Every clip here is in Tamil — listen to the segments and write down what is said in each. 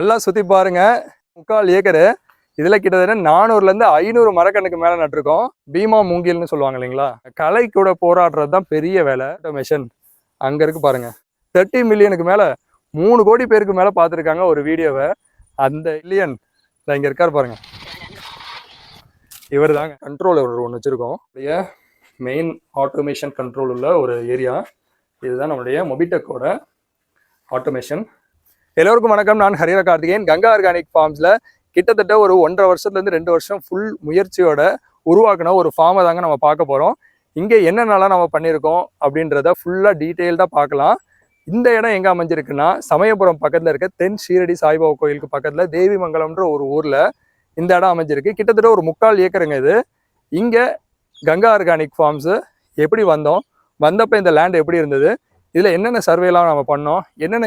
நல்லா சுற்றி பாருங்கள் முக்கால் ஏக்கரு. இதில் கிட்டத்தட்ட நானூறுலேருந்து ஐநூறு மரக்கண்ணுக்கு மேலே நட்டிருக்கோம். பீமா மூங்கில்னு சொல்லுவாங்க இல்லைங்களா? கலை கூட போராடுறது தான் பெரிய வேலை. ஆட்டோமேஷன் அங்கே இருக்கு பாருங்கள் தேர்ட்டி மில்லியனுக்கு மேலே மூணு கோடி பேருக்கு மேலே பார்த்துருக்காங்க ஒரு வீடியோவை. அந்த மில்லியன் இங்கே இருக்கார் பாருங்க. இவர் தாங்க. கண்ட்ரோல் ஒன்று வச்சுருக்கோம். அப்படியே மெயின் ஆட்டோமேஷன் கண்ட்ரோல் உள்ள ஒரு ஏரியா இதுதான் நம்மளுடைய மொபிடெக்கோட ஆட்டோமேஷன் எல்லோருக்கும் வணக்கம். நான் ஹரிர கார்த்திகேயன். கங்கா ஆர்கானிக் ஃபார்ம்ஸில் கிட்டத்தட்ட ஒரு ஒன்றரை வருஷத்துலேருந்து ரெண்டு வருஷம் ஃபுல் முயற்சியோட உருவாக்கின ஒரு ஃபார்மை தாங்க நம்ம பார்க்க போகிறோம் இங்கே என்னென்னலாம் நம்ம பண்ணியிருக்கோம் அப்படின்றத ஃபுல்லாக டீட்டெயில்டாக பார்க்கலாம். இந்த இடம் எங்கே அமைஞ்சிருக்குன்னா சமயபுரம் பக்கத்தில் இருக்க தென் ஷீரடி சாய்பாபா கோயிலுக்கு பக்கத்தில் தேவிமங்கலம்ன்ற ஒரு ஊரில் இந்த இடம் அமைஞ்சிருக்கு. கிட்டத்தட்ட ஒரு முக்கால் ஏக்கருங்க இது. இங்கே கங்கா ஆர்கானிக் ஃபார்ம்ஸு எப்படி வந்தோம் வந்தப்போ இந்த லேண்ட் எப்படி இருந்தது இதில் என்னென்ன சர்வேலாம் நம்ம பண்ணோம் என்னென்ன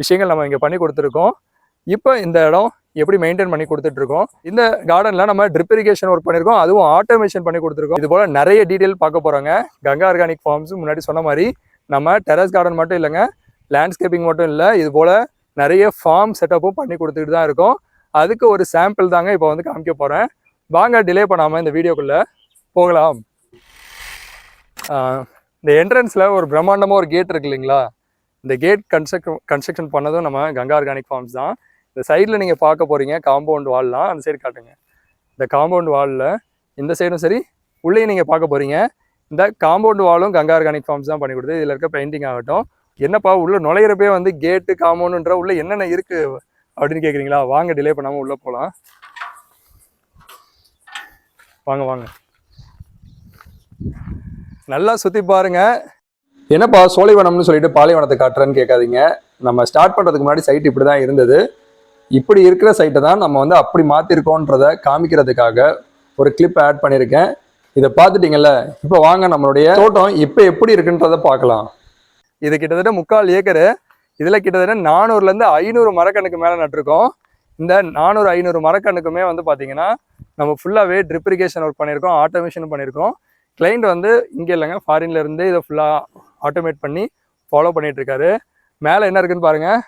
விஷயங்கள் நம்ம இங்கே பண்ணி கொடுத்துருக்கோம். இப்போ இந்த இடம் எப்படி மெயின்டைன் பண்ணி கொடுத்துட்ருக்கோம். இந்த கார்டனில் நம்ம ட்ரிப் இரிகேஷன் ஒர்க் பண்ணியிருக்கோம் அதுவும் ஆட்டோமேஷன் பண்ணி கொடுத்துருக்கோம். இது போல் நிறைய டீட்டெயில் பார்க்க போகிறோங்க கங்கா ஆர்கானிக் ஃபார்ம்ஸ் முன்னாடி சொன்ன மாதிரி நம்ம டெரஸ் கார்டன் மட்டும் இல்லைங்க. லேண்ட்ஸ்கேப்பிங் மட்டும் இல்லை. இது போல் நிறைய ஃபார்ம் செட்டப்பும் பண்ணி கொடுத்துட்டு தான் இருக்கோம். அதுக்கு ஒரு சாம்பிள் தாங்க இப்போ வந்து காமிக்க போகிறேன் வாங்க டிலே பண்ணாமல் இந்த வீடியோக்குள்ளே போகலாம். இந்த என்ட்ரன்ஸில் ஒரு பிரம்மாண்டமாக ஒரு கேட் இருக்கு இல்லைங்களா? இந்த கேட் கன்ஸ்ட்ரக்ஷன் கன்ஸ்ட்ரக்ஷன் பண்ணதும் நம்ம கங்கா ஆர்கானிக் ஃபார்ம்ஸ் தான். இந்த சைடில் நீங்கள் பார்க்க போகிறீங்க காம்பவுண்ட் வால்லாம் அந்த சைடு காட்டுங்க. இந்த காம்பவுண்ட் வாலில் இந்த சைடும் சரி உள்ளேயும் நீங்கள் பார்க்க போகிறீங்க இந்த காம்பவுண்ட் வாலும் கங்கா ஆர்கானிக் ஃபார்ம்ஸ் தான் பண்ணி கொடுத்து இதில் இருக்க பெயிண்டிங் ஆகட்டும். என்னப்பா உள்ளே நுழையிறப்பே வந்து கேட்டு காம்பவுண்டுன்ற உள்ளே என்னென்ன இருக்குது அப்படின்னு கேட்குறீங்களா வாங்க டிலே பண்ணாமல் உள்ளே போகலாம் வாங்க வாங்க. நல்லா சுற்றி பாருங்கள் என்னப்பா சோலைவனம்னு சொல்லிட்டு பாலைவனத்தை காட்டுறேன்னு கேட்காதீங்க. நம்ம ஸ்டார்ட் பண்ணுறதுக்கு முன்னாடி சைட் இப்படி தான் இருந்தது. இப்படி இருக்கிற சைட்டை தான் நம்ம வந்து அப்படி மாற்றிருக்கோன்றத காமிக்கிறதுக்காக ஒரு கிளிப் ஆட் பண்ணியிருக்கேன். இதை பார்த்துட்டீங்கல்ல? இப்போ வாங்க நம்மளுடைய தோட்டம் இப்போ எப்படி இருக்குன்றத பார்க்கலாம். இது கிட்டத்தட்ட முக்கால் ஏக்கரு. இதில் கிட்டத்தட்ட நானூறுலேருந்து ஐநூறு மரக்கண்ணுக்கு மேலே நட்டிருக்கோம். இந்த நானூறு ஐநூறு மரக்கண்ணுக்குமே வந்து பார்த்தீங்கன்னா நம்ம ஃபுல்லாகவே ட்ரிப்ரிகேஷன் ஒர்க் பண்ணியிருக்கோம் ஆட்டோமேஷன் பண்ணியிருக்கோம். கிளைண்ட் வந்து இங்கே இல்லைங்க ஃபாரின்லேருந்து இதை ஃபுல்லாக ஆட்டோமேட் பண்ணி ஃபாலோ பண்ணிகிட்ருக்காரு மேலே என்ன இருக்குதுன்னு பாருங்கள்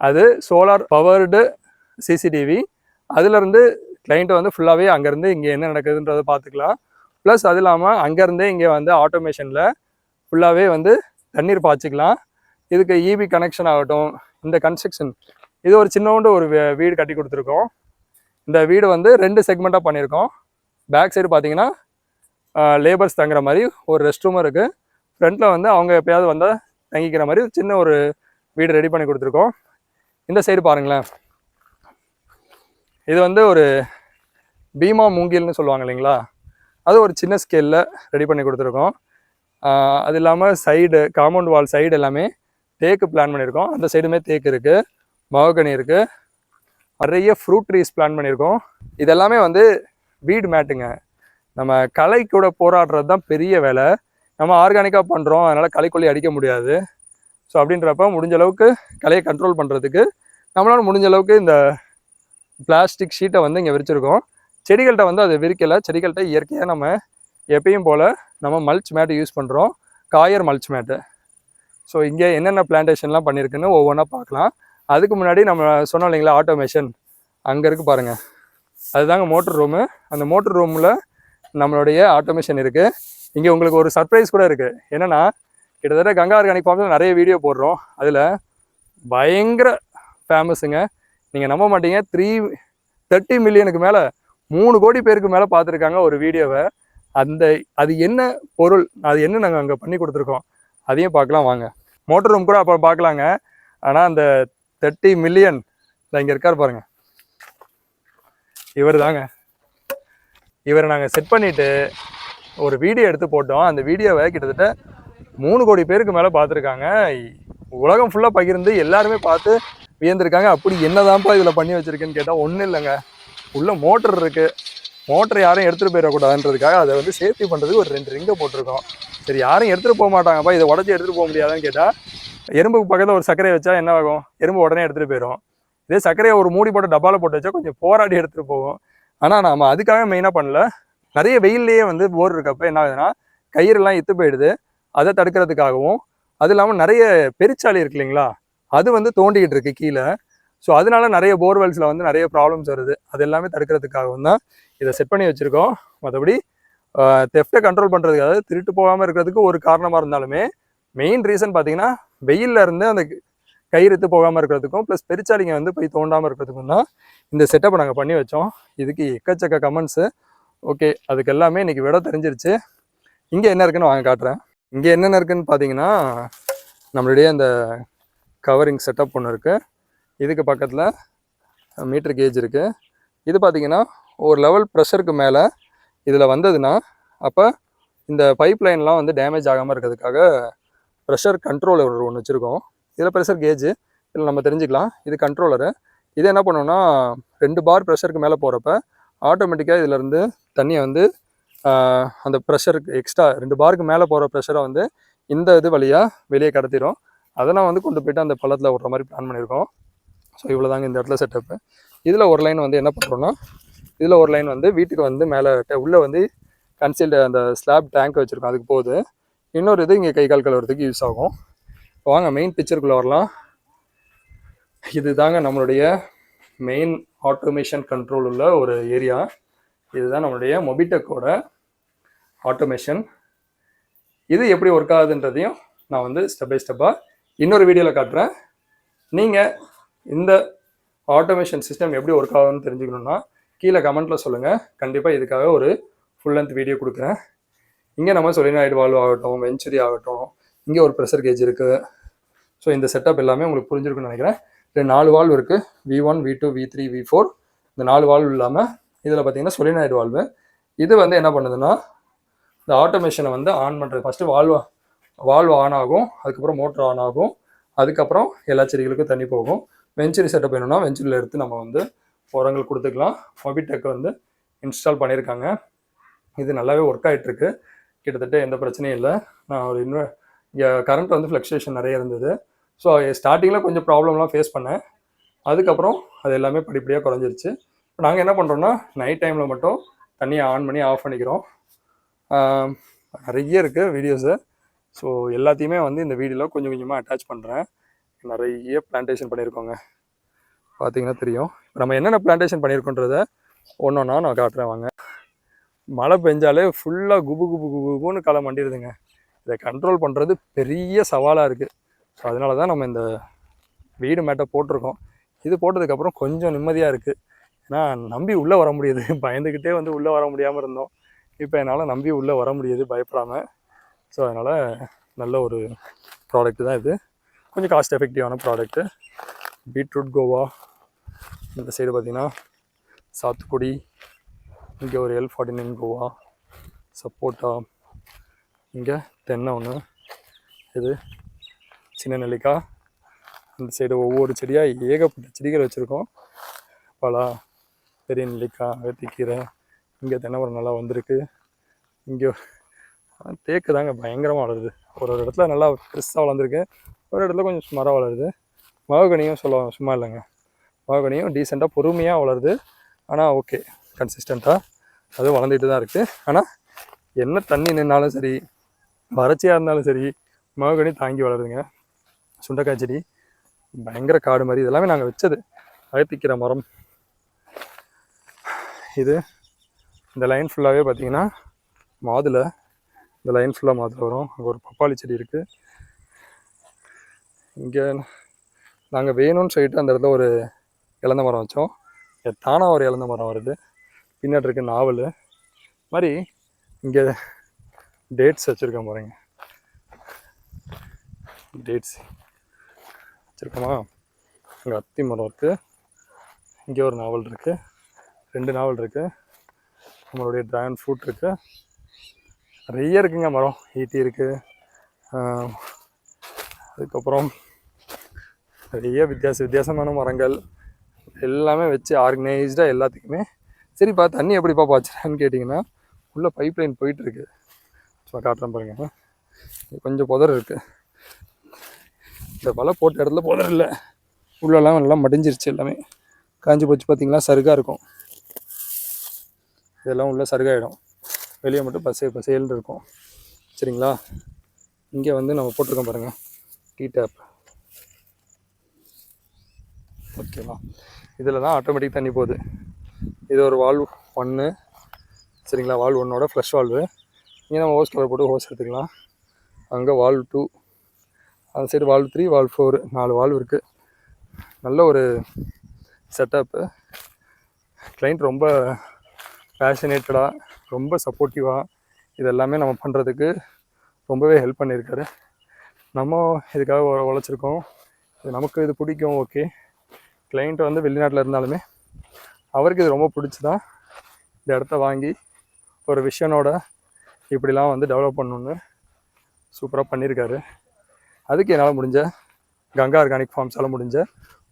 அது சோலார் பவர்டு சிசிடிவி அதுலேருந்து கிளைண்ட்டை வந்து ஃபுல்லாகவே அங்கேருந்து இங்கே என்ன நடக்குதுன்றதை பார்த்துக்கலாம் ப்ளஸ் அது இல்லாமல் அங்கேருந்தே இங்கே வந்து ஆட்டோமேஷனில் ஃபுல்லாகவே வந்து தண்ணீர் பாய்ச்சிக்கலாம். இதுக்கு இபி கனெக்ஷன் ஆகட்டும். இந்த கன்ஸ்ட்ரக்ஷன் இது ஒரு சின்னோண்டு ஒரு வீடு கட்டி கொடுத்துருக்கோம். இந்த வீடு வந்து ரெண்டு செக்மெண்ட்டாக பண்ணியிருக்கோம். பேக் சைடு பார்த்தீங்கன்னா லேபர்ஸ் தங்குற மாதிரி ஒரு ரெஸ்ட் ரூமும் இருக்குது ஃப்ரண்ட்டில் வந்து அவங்க எப்பயாவது வந்தால் தங்கிக்கிற மாதிரி சின்ன ஒரு வீடு ரெடி பண்ணி கொடுத்துருக்கோம். இந்த சைடு பாருங்களேன். இது வந்து ஒரு பீமா மூங்கில்னு சொல்லுவாங்க இல்லைங்களா? அது ஒரு சின்ன ஸ்கேலில் ரெடி பண்ணி கொடுத்துருக்கோம். அது இல்லாமல் சைடு காம்பவுண்ட் வால் சைடு எல்லாமே தேக்கு பிளான் பண்ணியிருக்கோம். அந்த சைடுமே தேக்கு இருக்குது மககனி இருக்குது நிறைய ஃப்ரூட் ட்ரீஸ் பிளான் பண்ணியிருக்கோம். இதெல்லாமே வந்து வீடு மேட்டுங்க நம்ம கலை கூட போராடுறது தான் பெரிய வேலை. நம்ம ஆர்கானிக்காக பண்ணுறோம் அதனால் களைக்கொல்லி அடிக்க முடியாது. ஸோ அப்படின்றப்ப முடிஞ்ச அளவுக்கு கலையை கண்ட்ரோல் பண்ணுறதுக்கு நம்மளால் முடிஞ்ச அளவுக்கு இந்த பிளாஸ்டிக் ஷீட்டை வந்து இங்கே விரிச்சிருக்கோம். செடிகள்கிட்ட வந்து அதை விரிக்கலை. செடிகள்கிட்ட இயற்கையாக நம்ம எப்பயும் போல் நம்ம மல்ச் மேட்டு யூஸ் பண்ணுறோம் காயர் மல்ச் மேட்டு ஸோ இங்கே என்னென்ன பிளான்டேஷன்லாம் பண்ணியிருக்குன்னு ஒவ்வொன்றா பார்க்கலாம். அதுக்கு முன்னாடி நம்ம சொன்னோம் இல்லைங்களா ஆட்டோமேஷன் அங்கே இருக்குது பாருங்கள் அதுதாங்க மோட்டர் ரூமு அந்த மோட்டர் ரூமில் நம்மளுடைய ஆட்டோமேஷன் இருக்குது இங்கே உங்களுக்கு ஒரு சர்ப்ரைஸ் கூட இருக்குது என்னென்னா கிட்டத்தட்ட கங்கா ஆர்கானிக் ஃபார்மில் நிறைய வீடியோ போடுறோம். அதில் பயங்கர ஃபேமஸுங்க நீங்கள் நம்ப மாட்டீங்க. த்ரீ தேர்ட்டி மில்லியனுக்கு மேலே மூணு கோடி பேருக்கு மேலே பார்த்துருக்காங்க ஒரு வீடியோவை அந்த அது என்ன பொருள் அது என்ன நாங்கள் அங்கே பண்ணி கொடுத்துருக்கோம் அதையும் பார்க்கலாம் வாங்க. மோட்டர் ரூம் கூட அப்போ பார்க்கலாங்க. ஆனால் அந்த தேர்ட்டி மில்லியன் இங்கே இருக்கார் பாருங்கள் இவர் தாங்க இவரை நாங்கள் செட் பண்ணிவிட்டு ஒரு வீடியோ எடுத்து போட்டோம். அந்த வீடியோவை கிட்டத்தட்ட மூணு கோடி பேருக்கு மேலே பார்த்துருக்காங்க. உலகம் ஃபுல்லாக பகிர்ந்து எல்லாருமே பார்த்து வியந்திருக்காங்க. அப்படி என்னதான்ப்பா இதில் பண்ணி வச்சுருக்கேன்னு கேட்டால் ஒன்றும் இல்லைங்க. உள்ளே மோட்டர் இருக்குது மோட்டர் யாரும் எடுத்துகிட்டு போயிடக்கூடாதுன்றதுக்காக அதை வந்து சேஃப்டி பண்ணுறதுக்கு ஒரு ரெண்டு ரிங்கை போட்டிருக்கோம். சரி யாரும் எடுத்துகிட்டு போக மாட்டாங்கப்பா. இதை உடச்சி எடுத்துகிட்டு போக முடியாதான்னு கேட்டால் எறும்புக்கு பக்கத்தில் ஒரு சர்க்கரை வச்சா என்ன ஆகும்? எறும்பு உடனே எடுத்துகிட்டு போயிடும் இதே சர்க்கரையை ஒரு மூடி போட்டு டப்பாவில் போட்டு வச்சா கொஞ்சம் போராடி எடுத்துகிட்டு போகும். ஆனால் நாம் அதுக்காக மெயினாக பண்ணல. நிறைய வெயில்லையே வந்து போர் இருக்கப்ப என்ன ஆகுதுன்னா கயிறெல்லாம் இத்து போயிடுது. அதை தடுக்கிறதுக்காகவும் அது இல்லாமல் நிறைய பெருச்சாலி இருக்கு இல்லைங்களா? அது வந்து தோண்டிக்கிட்டு இருக்கு கீழே. ஸோ அதனால நிறைய போர்வெல்ஸில் வந்து நிறைய ப்ராப்ளம்ஸ் வருது. அது எல்லாமே தடுக்கிறதுக்காகவும் தான் இதை செட் பண்ணி வச்சுருக்கோம். மற்றபடி தெஃப்டை கண்ட்ரோல் பண்ணுறதுக்காக திருட்டு போகாமல் இருக்கிறதுக்கு ஒரு காரணமாக இருந்தாலுமே மெயின் ரீசன் பார்த்தீங்கன்னா வெயில்ல இருந்து அந்த கயிறுத்து போகாமல் இருக்கிறதுக்கும் ப்ளஸ் பெருச்சாலிங்க வந்து போய் தோண்டாமல் இருக்கிறதுக்கும் தான் இந்த செட்டப்பை நாங்கள் பண்ணி வச்சோம். இதுக்கு எக்கச்சக்க கமெண்ட்ஸு ஓகே அதுக்கு எல்லாமே இன்றைக்கி விட தெரிஞ்சிருச்சு. இங்கே என்ன இருக்குன்னு வாங்க காட்டுறேன். இங்கே என்னென்ன இருக்குன்னு பார்த்தீங்கன்னா நம்மளுடைய அந்த கவரிங் செட்டப் ஒன்று இருக்குது இதுக்கு பக்கத்தில் மீட்ரு கேஜ் இருக்குது இது பார்த்தீங்கன்னா ஒரு லெவல் ப்ரெஷருக்கு மேலே இதில் வந்ததுன்னா அப்போ இந்த பைப் லைன்லாம் வந்து டேமேஜ் ஆகாமல் இருக்கிறதுக்காக ப்ரெஷர் கண்ட்ரோலர் ஒன்று வச்சுருக்கோம். இதில் ப்ரெஷர் கேஜு இதில் நம்ம தெரிஞ்சுக்கலாம். இது கண்ட்ரோலரு இது என்ன பண்ணோன்னா ரெண்டு பார் ப்ரெஷருக்கு மேலே போகிறப்ப ஆட்டோமேட்டிக்காக இதிலேருந்து தண்ணியை வந்து அந்த ப்ரெஷருக்கு எக்ஸ்ட்ரா ரெண்டு பாருக்கு மேலே போகிற ப்ரெஷரை வந்து இந்த இது வழியாக வெளியே கடத்திடும் அதை நான் வந்து கொண்டு போயிட்டு அந்த பள்ளத்தில் விட்ற மாதிரி பிளான் பண்ணியிருக்கோம். ஸோ இவ்வளோ தாங்க இந்த இடத்துல செட்டப்பு இதில் ஒரு லைன் வந்து என்ன பண்ணுறோன்னா இதில் ஒரு லைன் வந்து வீட்டுக்கு வந்து மேலே உள்ளே வந்து கன்சீல்டு அந்த ஸ்லாப் டேங்க் வச்சுருக்கோம். அதுக்கு போகுது இன்னொரு இது இங்கே கை கால் கழுவுறதுக்கு யூஸ் ஆகும். வாங்க மெயின் பிக்சருக்குள்ளே வரலாம். இது தாங்க நம்மளுடைய மெயின் ஆட்டோமேஷன் கண்ட்ரோல் உள்ள ஒரு ஏரியா இதுதான் நம்மளுடைய மொபிடெக்கோட ஆட்டோமேஷன் இது எப்படி ஒர்க் ஆகுதுன்றதையும் நான் வந்து ஸ்டெப் பை ஸ்டெப்பாக இன்னொரு வீடியோவில் காட்டுறேன். நீங்கள் இந்த ஆட்டோமேஷன் சிஸ்டம் எப்படி ஒர்க் ஆகுதுன்னு தெரிஞ்சுக்கணுன்னா கீழே கமெண்ட்டில் சொல்லுங்கள் கண்டிப்பாக இதுக்காக ஒரு ஃபுல் லென்த் வீடியோ கொடுக்குறேன். இங்கே நம்ம சொலினாய்டு வால்வ் ஆகட்டும் வெஞ்சுரி ஆகட்டும் இங்கே ஒரு ப்ரெஷர் கேஜ் இருக்குது ஸோ இந்த செட்டப் எல்லாமே உங்களுக்கு புரிஞ்சிருக்குன்னு நினைக்கிறேன். இது நாலு வால்வ் இருக்குது V one V two V three V four இந்த நாலு வால்வ் இல்லாமல் இதில் பார்த்தீங்கன்னா சொலினாய்டு வால்வு இது வந்து என்ன பண்ணுதுன்னா இந்த ஆட்டோமேஷனை வந்து ஆன் பண்ணுறது ஃபஸ்ட்டு வால்வ் வால்வ் ஆன் ஆகும். அதுக்கப்புறம் மோட்டர் ஆன் ஆகும். அதுக்கப்புறம் எல்லா செடிகளுக்கும் தண்ணி போகும். வெஞ்சுரி செட்டப் வேணும்னா வெஞ்சுரியில் எடுத்து நம்ம வந்து உரங்கள் கொடுத்துக்கலாம். மொபிடெக் வந்து இன்ஸ்டால் பண்ணியிருக்காங்க இது நல்லாவே ஒர்க் ஆகிட்டுருக்கு கிட்டத்தட்ட எந்த பிரச்சனையும் இல்லை. நான் ஒரு இன்வெ இங்கே கரண்ட் வந்து ஃப்ளக்ஷுவேஷன் நிறைய இருந்தது. ஸோ ஸ்டார்டிங்கில் கொஞ்சம் ப்ராப்ளம்லாம் ஃபேஸ் பண்ணேன். அதுக்கப்புறம் அது எல்லாமே படிப்படியாக குறைஞ்சிருச்சு. இப்போ நாங்கள் என்ன பண்ணுறோன்னா நைட் டைமில் மட்டும் தண்ணியை ஆன் பண்ணி ஆஃப் பண்ணிக்கிறோம். நிறைய இருக்குது வீடியோஸு ஸோ எல்லாத்தையுமே வந்து இந்த வீடியோவில் கொஞ்சம் கொஞ்சமாக அட்டாச் பண்ணுறேன் நிறைய பிளான்டேஷன் பண்ணியிருக்கோங்க பார்த்தீங்கன்னா தெரியும். இப்போ நம்ம என்னென்ன பிளான்டேஷன் பண்ணியிருக்கோன்றத ஒன்று ஒன்றா நான் காட்டுறேன் வாங்க. மழை பெஞ்சாலே ஃபுல்லாக குபு குபு குபு குபுன்னு களை மண்டிடுதுங்க இதை கண்ட்ரோல் பண்ணுறது பெரிய சவாலாக இருக்குது ஸோ அதனால தான் நம்ம இந்த வீடு மேட்டை போட்டிருக்கோம். இது போட்டதுக்கப்புறம் கொஞ்சம் நிம்மதியாக இருக்குது ஏன்னா நம்பி உள்ளே வர முடியுது. பயந்துக்கிட்டே வந்து உள்ளே வர முடியாமல் இருந்தோம். இப்போ என்னால் நம்பி உள்ளே வர முடியுது பயப்படாமல் ஸோ அதனால் நல்ல ஒரு ப்ராடக்ட் தான் இது. கொஞ்சம் காஸ்ட் எஃபெக்டிவான ப்ராடக்ட்டு பீட்ரூட் கோவா. இந்த சைடு பார்த்திங்கன்னா சாத்துக்குடி. இங்கே ஒரு எல் ஃபார்ட்டி நைன் கோவா. சப்போட்டா. இங்கே தென்னை ஒன்று இது சின்ன நெல்லிக்காய் அந்த சைடு ஒவ்வொரு செடியாக ஏகப்பட்ட செடிகள் வச்சுருக்கோம். பலா பெரிய நெல்லிக்காய் அகத்திக்கீரை இங்கே தென்னமரம் நல்லா வந்திருக்கு. இங்கே தேக்கு தாங்க பயங்கரமாக வளருது. ஒரு ஒரு இடத்துல நல்லா பெருசாக வளர்ந்துருக்கு. ஒரு இடத்துல கொஞ்சம் சுமாராக வளருது. மககனியும் சொல்ல சும்மா இல்லைங்க. மககனியும் டீசெண்டாக பொறுமையாக வளருது. ஆனால் ஓகே கன்சிஸ்டண்ட்டாக அது வளர்ந்துட்டு தான் இருக்குது ஆனால் என்ன தண்ணி நின்னாலும் சரி வறட்சியாக இருந்தாலும் சரி மககனி தாங்கி வளருதுங்க. சுண்டக்காய் செடி பயங்கர காடு மாதிரி இதெல்லாமே நாங்கள் வச்சது. அகத்திக்கிற மரம். இது இந்த லைன் ஃபுல்லாகவே பார்த்தீங்கன்னா மாதுளை. இந்த லைன் ஃபுல்லாக மாதுளை வரும். அங்கே ஒரு பப்பாளி செடி இருக்குது இங்கே நாங்கள் வேணும்னு சொல்லிட்டு அந்த இடத்துல ஒரு இழந்த மரம் வச்சோம். இங்க ஒரு இழந்த மரம் வருது. பின்னாடி இருக்குது நாவல். மாதிரி இங்கே டேட்ஸ் வச்சுருக்கேன் பாருங்க. டேட்ஸ் வச்சுருக்கோமா? அங்கே அத்தி மரம் இருக்குது இங்கே ஒரு நாவல் இருக்குது ரெண்டு நாவல் இருக்குது நம்மளுடைய ட்ராகன் ஃப்ரூட் இருக்குது நிறைய இருக்குங்க மரம். ஈட்டி இருக்குது அதுக்கப்புறம் நிறைய வித்தியாச வித்தியாசமான மரங்கள். எல்லாமே வச்சு ஆர்கனைஸ்டாக எல்லாத்துக்குமே. சரிப்பா தண்ணி எப்படிப்பா பாய்ச்சுறான்னு கேட்டிங்கன்னா உள்ளே பைப் லைன் போயிட்டுருக்கு ஸோ காட்டுறேன் பாருங்க. கொஞ்சம் புதர் இருக்குது இந்த வலை போட்ட இடத்துல புதர் இல்லை. உள்ளெல்லாம் எல்லாம் மடிஞ்சிருச்சு எல்லாமே. காஞ்சி போச்சு பார்த்திங்களா சருகாக இருக்கும். இதெல்லாம் உள்ளே சருகாயிடும். வெளியே மட்டும் பசே பசேல்னு இருக்கும். சரிங்களா? இங்கே வந்து நம்ம போட்டிருக்கோம் பாருங்கள் டீ டேப் ஓகேவா இதில் தான் ஆட்டோமேட்டிக் தண்ணி போகுது. இது ஒரு வால்வ் ஒன்று சரிங்களா? வால்வ் ஒன்னோட ஃப்ளஷ் வால்வு இங்கே நம்ம ஹோஸ் கலர் போட்டு ஹோஸ் எடுத்துக்கலாம். அங்கே வால்வ் டூ அந்த side valve three valve four நாலு வால்வ் இருக்குது நல்ல ஒரு செட்டப்பு கிளைண்ட் ரொம்ப பேஷனேட்டடாக ரொம்ப சப்போர்ட்டிவாக இது எல்லாமே நம்ம பண்ணுறதுக்கு ரொம்பவே ஹெல்ப் பண்ணியிருக்காரு நம்ம இதுக்காக உழைச்சிருக்கோம். இது நமக்கு இது பிடிக்கும் ஓகே கிளைண்ட் வந்து வெளிநாட்டில் இருந்தாலுமே அவருக்கு இது ரொம்ப பிடிச்சி தான் இந்த இடத்த வாங்கி ஒரு விஷனோட இப்படிலாம் வந்து டெவலப் பண்ணணுன்னு சூப்பராக பண்ணியிருக்காரு அதுக்கு என்னால் முடிஞ்ச கங்கா ஆர்கானிக் ஃபார்ம்ஸால் முடிஞ்ச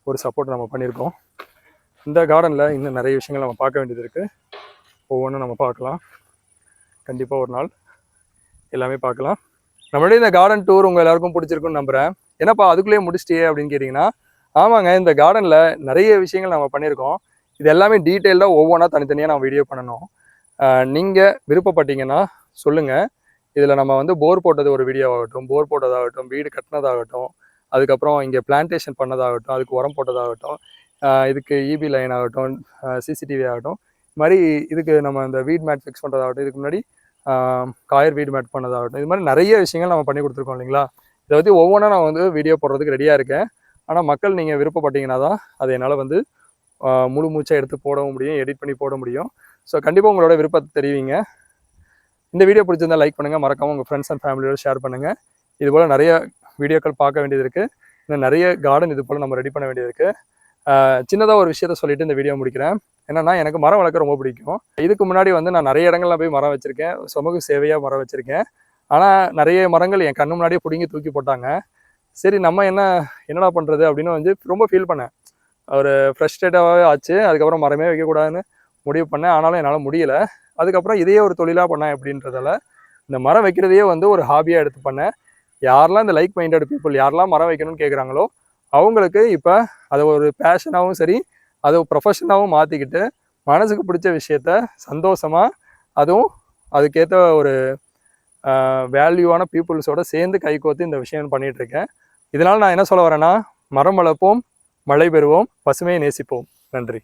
ஒரு சப்போர்ட் நம்ம பண்ணியிருக்கோம். இந்த கார்டனில் இன்னும் நிறைய விஷயங்கள் நம்ம பார்க்க வேண்டியது இருக்குது ஒவ்வொன்றும் நம்ம பார்க்கலாம். கண்டிப்பாக ஒரு நாள் எல்லாமே பார்க்கலாம். நம்மளுடைய இந்த கார்டன் டூர் உங்கள் எல்லாருக்கும் பிடிச்சிருக்குன்னு நம்புகிறேன் என்னப்பா அதுக்குள்ளேயே முடிச்சிட்டியே அப்படின்னு கேட்டிங்கன்னா ஆமாங்க இந்த கார்டனில் நிறைய விஷயங்கள் நம்ம பண்ணியிருக்கோம். இது எல்லாமே டீட்டெயில்டாக ஒவ்வொன்றா தனித்தனியாக நான் வீடியோ பண்ணணும். நீங்கள் விருப்பப்பட்டீங்கன்னா சொல்லுங்கள் இதில் நம்ம வந்து போர் போட்டது ஒரு வீடியோவாகட்டும் போர் போட்டதாகட்டும் வீடு கட்டினதாகட்டும் அதுக்கப்புறம் இங்கே பிளான்டேஷன் பண்ணதாகட்டும் அதுக்கு உரம் போட்டதாகட்டும் இதுக்கு இபி லைன் ஆகட்டும் சிசிடிவி ஆகட்டும் இது மாதிரி இதுக்கு நம்ம இந்த வீட் மேட் ஃபிக்ஸ் பண்ணுறதாகட்டும் இதுக்கு முன்னாடி காயர் வீடு மேட் பண்ணதாகட்டும் இது மாதிரி நிறைய விஷயங்கள் நம்ம பண்ணி கொடுத்துருக்கோம் இல்லைங்களா? இதை பற்றி ஒவ்வொன்றா நான் வந்து வீடியோ போடுறதுக்கு ரெடியாக இருக்கேன். ஆனால் மக்கள் நீங்கள் விருப்பப்பட்டீங்கன்னா தான் அதை என்னால் வந்து முழு மூச்சாக எடுத்து போடவும் முடியும் எடிட் பண்ணி போட முடியும். ஸோ கண்டிப்பாக உங்களோட விருப்பத்தை தெரிவிங்க. இந்த வீடியோ பிடிச்சிருந்தா லைக் பண்ணுங்கள் மறக்காமல் உங்கள் ஃப்ரெண்ட்ஸ் அண்ட் ஃபேமிலியோட ஷேர் பண்ணுங்கள் இது போல் நிறைய வீடியோக்கள் பார்க்க வேண்டியது இருக்குது இன்னும் நிறைய கார்டன் இது போல் நம்ம ரெடி பண்ண வேண்டியது இருக்குது சின்னதாக ஒரு விஷயத்த சொல்லிட்டு இந்த வீடியோ முடிக்கிறேன். என்னன்னா எனக்கு மரம் வளர்க்க ரொம்ப பிடிக்கும். இதுக்கு முன்னாடி வந்து நான் நிறைய இடங்கள்ல போய் மரம் வச்சிருக்கேன். சமூக சேவையாக மரம் வச்சிருக்கேன். ஆனால் நிறைய மரங்கள் என் கண்ணு முன்னாடியே பிடுங்கி தூக்கி போட்டாங்க. சரி நம்ம என்ன என்னடா பண்ணுறது அப்படின்னு வந்து ரொம்ப ஃபீல் பண்ணேன். ஒரு ஃப்ரஸ்ட்ரேட்டாகவே ஆச்சு. அதுக்கப்புறம் மரமே வைக்கக்கூடாதுன்னு முடிவு பண்ணேன். ஆனாலும் என்னால் முடியல. அதுக்கப்புறம் இதையே ஒரு தொழிலாக பண்ணேன் அப்படின்றதால இந்த மரம் வைக்கிறதையே வந்து ஒரு ஹாபியாக எடுத்து பண்ணேன் யாரெல்லாம் இந்த லைக் மைண்டட் பீப்புள் யாரெல்லாம் மரம் வைக்கணும்னு கேட்குறாங்களோ அவங்களுக்கு இப்போ அதை ஒரு பேஷனாகவும் சரி அதை ப்ரொஃபஷனாகவும் மாற்றிக்கிட்டு மனசுக்கு பிடிச்ச விஷயத்த சந்தோஷமாக அதுவும் அதுக்கேற்ற ஒரு வேல்யூவான பீப்புள்ஸோட சேர்ந்து கைகோத்து இந்த விஷயம் பண்ணிகிட்ருக்கேன் இதனால் நான் என்ன சொல்ல வரேன்னா மரம் வளர்ப்போம் மழை பெறுவோம் பசுமையை நேசிப்போம். நன்றி.